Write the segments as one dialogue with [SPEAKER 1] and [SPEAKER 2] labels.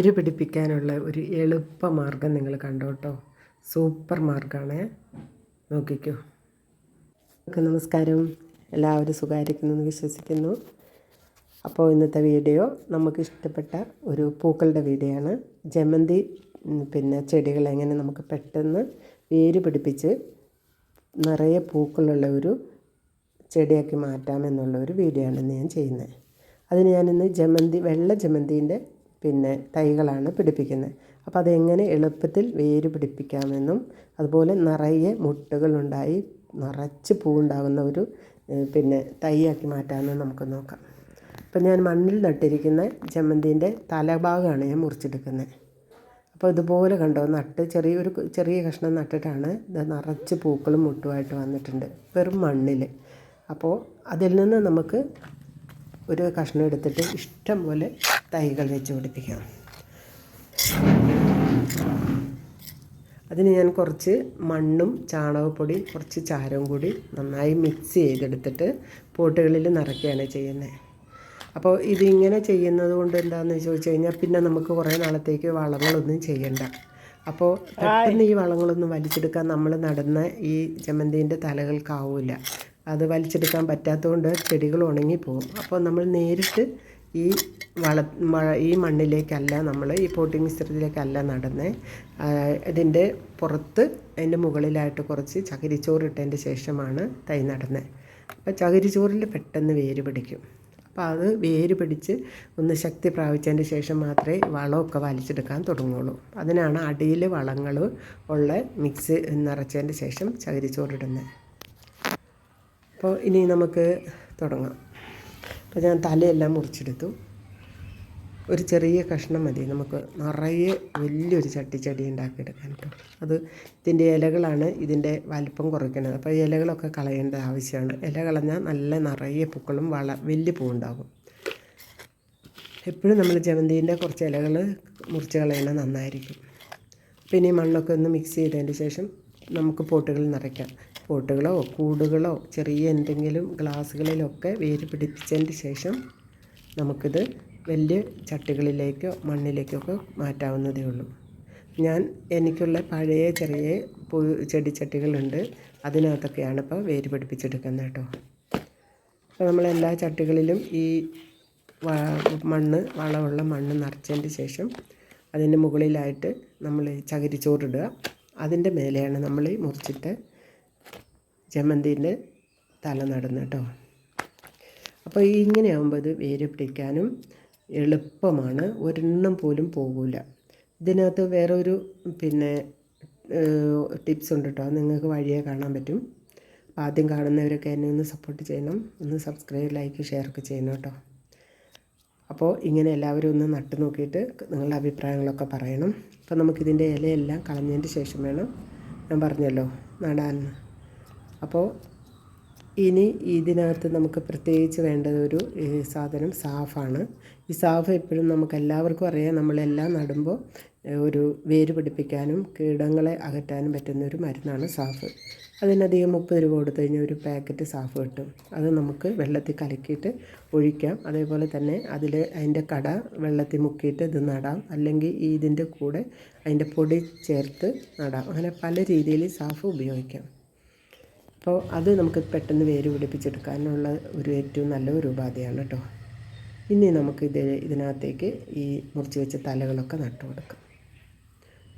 [SPEAKER 1] ഇരു പിടിപ്പിക്കാനുള്ള ഒരു എളുപ്പ മാർഗം നിങ്ങൾ കണ്ടോ കേട്ടോ സൂപ്പർ മാർഗമാണ് നോക്കിക്കോ. നമസ്കാരം. എല്ലാവരും സുഖമായിരിക്കുന്നു എന്ന് വിശ്വസിക്കുന്നു. അപ്പോൾ ഇന്നത്തെ വീഡിയോ നമുക്ക് ഇഷ്ടപ്പെട്ട ഒരു പൂക്കളുടെ വീഡിയോ ആണ്. ജമന്തി പിന്നെ ചെടികൾ എങ്ങനെ നമുക്ക് പെട്ടെന്ന് വേര് പിടിപ്പിച്ച് നിറയെ പൂക്കളുള്ള ഒരു ചെടിയാക്കി മാറ്റാമെന്നുള്ള ഒരു വീഡിയോ ആണ് ഞാൻ ചെയ്യുന്നത്. അതിന് ഞാനിന്ന് ജമന്തി വെള്ള ജമന്തിന്റെ പിന്നെ തൈകളാണ് പിടിപ്പിക്കുന്നത്. അപ്പോൾ അതെങ്ങനെ എളുപ്പത്തിൽ വേര് പിടിപ്പിക്കാമെന്നും അതുപോലെ നിറയെ മുട്ടുകളുണ്ടായി നിറച്ച് പൂവുണ്ടാകുന്ന ഒരു പിന്നെ തൈയാക്കി മാറ്റാമെന്നും നമുക്ക് നോക്കാം. അപ്പോൾ ഞാൻ മണ്ണിൽ നട്ടിരിക്കുന്ന ജമന്തിന്റെ തലഭാഗമാണ് ഞാൻ മുറിച്ചെടുക്കുന്നത്. അപ്പോൾ ഇതുപോലെ കണ്ടോ നട്ട് ചെറിയൊരു ചെറിയ കഷ്ണം നട്ടിട്ടാണ് ഇത് നിറച്ച് പൂക്കളും മുട്ടുമായിട്ട് വന്നിട്ടുണ്ട് വെറും മണ്ണിൽ അപ്പോൾ അതിൽ നിന്ന് നമുക്ക് ഒരു കഷ്ണം എടുത്തിട്ട് ഇഷ്ടം പോലെ തൈകൾ വെച്ച് പിടിപ്പിക്കാം. അതിന് ഞാൻ കുറച്ച് മണ്ണും ചാണകപ്പൊടി കുറച്ച് ചാരവും കൂടി നന്നായി മിക്സ് ചെയ്തെടുത്തിട്ട് പോട്ടുകളിൽ നിറയ്ക്കുകയാണ് ചെയ്യുന്നത്. അപ്പോൾ ഇതിങ്ങനെ ചെയ്യുന്നത് കൊണ്ട് എന്താണെന്ന് ചോദിച്ചു കഴിഞ്ഞാൽ പിന്നെ നമുക്ക് കുറേ നാളത്തേക്ക് വളങ്ങളൊന്നും ചെയ്യണ്ട. അപ്പോൾ പെട്ടെന്ന് ഈ വളങ്ങളൊന്നും വലിച്ചെടുക്കാൻ നമ്മൾ നടന്ന ഈ ജമന്തിന്റെ തലകൾക്കാവില്ല അത് വലിച്ചെടുക്കാൻ പറ്റാത്തതുകൊണ്ട് ചെടികൾ ഉണങ്ങിപ്പോകും. അപ്പോൾ നമ്മൾ നേരിട്ട് ഈ വള മഴ- ഈ മണ്ണിലേക്കല്ല നമ്മൾ ഈ പോട്ടിംഗ് മിശ്രിതത്തിലേക്കല്ല നടന്നേ. ഇതിന്റെ പുറത്ത് അതിന്റെ മുകളിലായിട്ട് കുറച്ച് ചകിരിച്ചോറ് ഇട്ടതിന്റെ ശേഷമാണ് തൈ നടന്നത് അപ്പോൾ ചകിരിച്ചോറിൽ പെട്ടെന്ന് വേര് പിടിക്കും. അപ്പോൾ അത് വേര് പിടിച്ച് ഒന്ന് ശക്തി പ്രാപിച്ചതിന്റെ ശേഷം മാത്രമേ വളമൊക്കെ വലിച്ചെടുക്കാൻ തുടങ്ങുള്ളൂ അതിനാണ് അടിയിൽ വളങ്ങൾ ഉള്ള മിക്സ് നിറച്ചതിന്റെ ശേഷം ചകിരിച്ചോറിടുന്നത് അപ്പോൾ ഇനി നമുക്ക് തുടങ്ങാം. അപ്പോൾ ഞാൻ തലയെല്ലാം മുറിച്ചെടുത്തു. ഒരു ചെറിയ കഷ്ണം മതി. നമുക്ക് നിറയെ വലിയൊരു ചട്ടിച്ചെടി ഉണ്ടാക്കിയെടുക്കാൻ കേട്ടോ. അത് ഇതിന്റെ ഇലകളാണ് ഇതിന്റെ വലിപ്പം കുറയ്ക്കുന്നത്. അപ്പോൾ ഇലകളൊക്കെ കളയേണ്ട ആവശ്യമാണ്. ഇല കളഞ്ഞാൽ നല്ല നിറയെ പൂക്കളും വള വലിയ പൂവുണ്ടാകും. എപ്പോഴും നമ്മൾ ജമന്തിന്റെ കുറച്ച് ഇലകൾ മുറിച്ച് കളയുന്നത് നന്നായിരിക്കും. പിന്നെ മണ്ണൊക്കെ ഒന്ന് മിക്സ് ചെയ്തതിന് ശേഷം നമുക്ക് പോട്ടുകൾ നിറയ്ക്കാം. പോട്ടുകളോ കൂടുകളോ ചെറിയ എന്തെങ്കിലും ഗ്ലാസ്സുകളിലൊക്കെ വേര് പിടിപ്പിച്ചതിന് ശേഷം നമുക്കിത് വലിയ ചട്ടികളിലേക്കോ മണ്ണിലേക്കൊക്കെ മാറ്റാവുന്നതേ ഉള്ളൂ. ഞാൻ എനിക്കുള്ള പഴയ ചെറിയ ചെടിച്ചട്ടികളുണ്ട്. അതിനകത്തൊക്കെയാണ് ഇപ്പോൾ വേര് പിടിപ്പിച്ചെടുക്കുന്നത് കേട്ടോ. അപ്പോൾ നമ്മൾ എല്ലാ ചട്ടികളിലും ഈ മണ്ണ് വളമുള്ള മണ്ണ് നിറച്ചതിന്റെ ശേഷം അതിന്റെ മുകളിലായിട്ട് നമ്മൾ ചകിരിച്ചോറിടുക. അതിന്റെ മേലെയാണ് നമ്മൾ ഈ മുറിച്ചിട്ട് ജമന്തിന്റെ തല നടന്ന് കേട്ടോ. അപ്പോൾ ഇങ്ങനെയാകുമ്പോൾ ഇത് വേര് പിടിക്കാനും എളുപ്പമാണ്. ഒരെണ്ണം പോലും പോകില്ല ഇതിനകത്ത് വേറെ ഒരു പിന്നെ ടിപ്സ് ഉണ്ട് കേട്ടോ. അത് നിങ്ങൾക്ക് വഴിയെ കാണാൻ പറ്റും. ആദ്യം കാണുന്നവരൊക്കെ എന്നെ ഒന്ന് സപ്പോർട്ട് ചെയ്യണം. ഒന്ന് സബ്സ്ക്രൈബ് ലൈക്ക് ഷെയർ ഒക്കെ ചെയ്യണം കേട്ടോ. അപ്പോൾ ഇങ്ങനെ എല്ലാവരും ഒന്ന് നട്ടു നോക്കിയിട്ട് നിങ്ങളുടെ അഭിപ്രായങ്ങളൊക്കെ പറയണം. അപ്പോൾ നമുക്കിതിന്റെ ഇലയെല്ലാം കളഞ്ഞതിന്റെ ശേഷം വേണം. ഞാൻ പറഞ്ഞല്ലോ നടാൻ. അപ്പോൾ ഇനി ഇതിനകത്ത് നമുക്ക് പ്രത്യേകിച്ച് വേണ്ടത് ഒരു സാധനം സാഫാണ്. ഈ സാഫ് എപ്പോഴും നമുക്ക് എല്ലാവർക്കും അറിയാം. നമ്മളെല്ലാം നടുമ്പോൾ ഒരു വേര് പിടിപ്പിക്കാനും കീടങ്ങളെ അകറ്റാനും പറ്റുന്ന ഒരു മരുന്നാണ് സാഫ്. അതിനധികം മുപ്പത് രൂപ കൊടുത്തു കഴിഞ്ഞാൽ ഒരു പാക്കറ്റ് സാഫ് കിട്ടും. അത് നമുക്ക് വെള്ളത്തിൽ കലക്കിയിട്ട് ഒഴിക്കാം. അതേപോലെ തന്നെ അതിൽ അതിന്റെ കട വെള്ളത്തിൽ മുക്കിയിട്ട് ഇത് നടാം. അല്ലെങ്കിൽ ഇതിന്റെ കൂടെ അതിന്റെ പൊടി ചേർത്ത് നടാം. അങ്ങനെ പല രീതിയിൽ സാഫ് ഉപയോഗിക്കാം. അപ്പോൾ അത് നമുക്ക് പെട്ടെന്ന് വേര് പിടിപ്പിച്ചെടുക്കാനുള്ള ഒരു ഏറ്റവും നല്ല ഒരു ഉപാധിയാണ് കേട്ടോ. ഇനി നമുക്ക് ഇത് ഇതിനകത്തേക്ക് ഈ മുറിച്ച് വെച്ച തലകളൊക്കെ നട്ടു കൊടുക്കാം.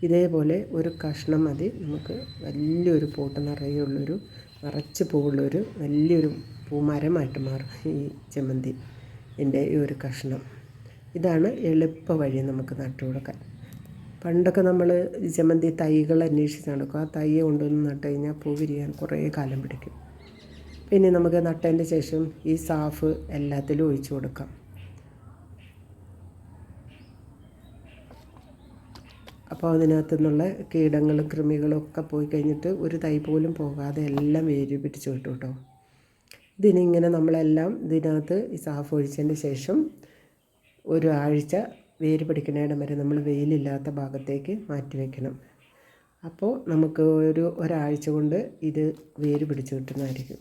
[SPEAKER 1] ഇതേപോലെ ഒരു കഷ്ണം മതി. നമുക്ക് വലിയൊരു പോട്ട് നിറയുള്ളൊരു നിറച്ച് പൂവുള്ളൊരു വലിയൊരു പൂമരമായിട്ട് മാറും ഈ ചെമ്മന്തി എന്റെ ഈ ഒരു കഷ്ണം. ഇതാണ് എളുപ്പ വഴി നമുക്ക് നട്ടു കൊടുക്കാൻ. പണ്ടൊക്കെ നമ്മൾ ജമന്തി തൈകൾ അന്വേഷിച്ച് നടക്കും. ആ തൈ കൊണ്ടുവന്ന് നട്ട് കഴിഞ്ഞാൽ പൂ വിരിയാൻ കുറേ കാലം പിടിക്കും. പിന്നെ നമുക്ക് നട്ടതിന്റെ ശേഷം ഈ സാഫ് എല്ലാത്തിലും ഒഴിച്ചു കൊടുക്കാം. അപ്പോൾ അതിനകത്തു നിന്നുള്ള കീടങ്ങളും കൃമികളും ഒക്കെ പോയി കഴിഞ്ഞിട്ട് ഒരു തൈ പോലും പോകാതെ എല്ലാം വേര് പിടിച്ചു കിട്ടും കേട്ടോ ഇതിനിങ്ങനെ നമ്മളെല്ലാം ഇതിനകത്ത് ഈ സാഫ് ഒഴിച്ചതിന് ശേഷം ഒരു ആഴ്ച വേര് പിടിക്കുന്നിടം വരെ നമ്മൾ വെയിലില്ലാത്ത ഭാഗത്തേക്ക് മാറ്റി വയ്ക്കണം അപ്പോൾ നമുക്ക് ഒരു ഒരാഴ്ച കൊണ്ട് ഇത് വേര് പിടിച്ച് കിട്ടുന്നതായിരിക്കും.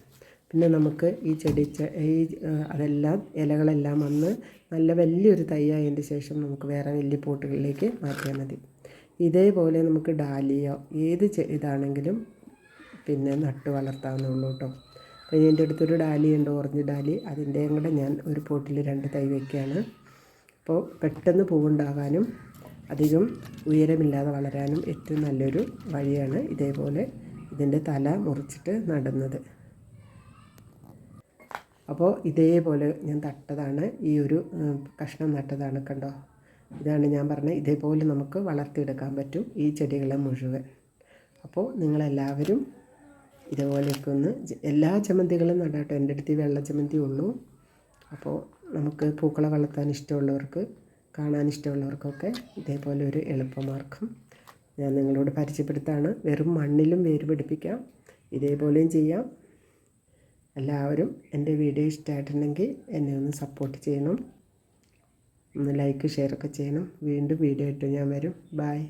[SPEAKER 1] പിന്നെ നമുക്ക് ഈ ചെടി ഈ അതെല്ലാം ഇലകളെല്ലാം വന്ന് നല്ല വലിയൊരു തൈയായതിന്റെ ശേഷം നമുക്ക് വേറെ വലിയ പോട്ടുകളിലേക്ക് മാറ്റിയാൽ മതി. ഇതേപോലെ നമുക്ക് ഡാലിയോ ഏത് ഇതാണെങ്കിലും പിന്നെ നട്ട് വളർത്താവുന്നുള്ളൂ കേട്ടോ. അപ്പോൾ എന്റെ അടുത്തൊരു ഡാലി ഉണ്ട് ഓറഞ്ച് ഡാലി. അതിന്റെയും കൂടെ ഞാൻ ഒരു പോട്ടിൽ രണ്ട് തൈ വയ്ക്കുകയാണ് അപ്പോൾ പെട്ടെന്ന് പൂവുണ്ടാകാനും അധികം ഉയരമില്ലാതെ വളരാനും ഏറ്റവും നല്ലൊരു വഴിയാണ് ഇതേപോലെ ഇതിന്റെ തല മുറിച്ചിട്ട് നടുന്നത്. അപ്പോൾ ഇതേപോലെ ഞാൻ തട്ടതാണ് ഈ ഒരു കഷ്ണം നട്ടതാണ് കണ്ടോ? ഇതാണ് ഞാൻ പറഞ്ഞത്. ഇതേപോലെ നമുക്ക് വളർത്തിയെടുക്കാൻ പറ്റും ഈ ചെടികളെ മുഴുവൻ. അപ്പോൾ നിങ്ങളെല്ലാവരും ഇതേപോലെയൊക്കെ ഒന്ന് എല്ലാ ചമ്മന്തികളും നടാട്ടോ. എന്റെ അടുത്ത് വെള്ള ചമ്മന്തി ഉള്ളൂ. അപ്പോൾ നമുക്ക് പൂക്കളെ വളർത്താൻ ഇഷ്ടമുള്ളവർക്ക് കാണാൻ ഇഷ്ടമുള്ളവർക്കൊക്കെ ഇതേപോലെ ഒരു എളുപ്പമാർഗം ഞാൻ നിങ്ങളോട് പരിചയപ്പെടുത്താണ്. വെറും മണ്ണിലും വേര് പിടിപ്പിക്കാം. ഇതേപോലെയും ചെയ്യാം. എല്ലാവരും എന്റെ വീഡിയോ ഇഷ്ടമായിട്ടുണ്ടെങ്കിൽ എന്നെ ഒന്ന് സപ്പോർട്ട് ചെയ്യണം. ഒന്ന് ലൈക്ക് ഷെയർ ഒക്കെ ചെയ്യണം. വീണ്ടും വീഡിയോ ഇട്ട് ഞാൻ വരും. ബായ്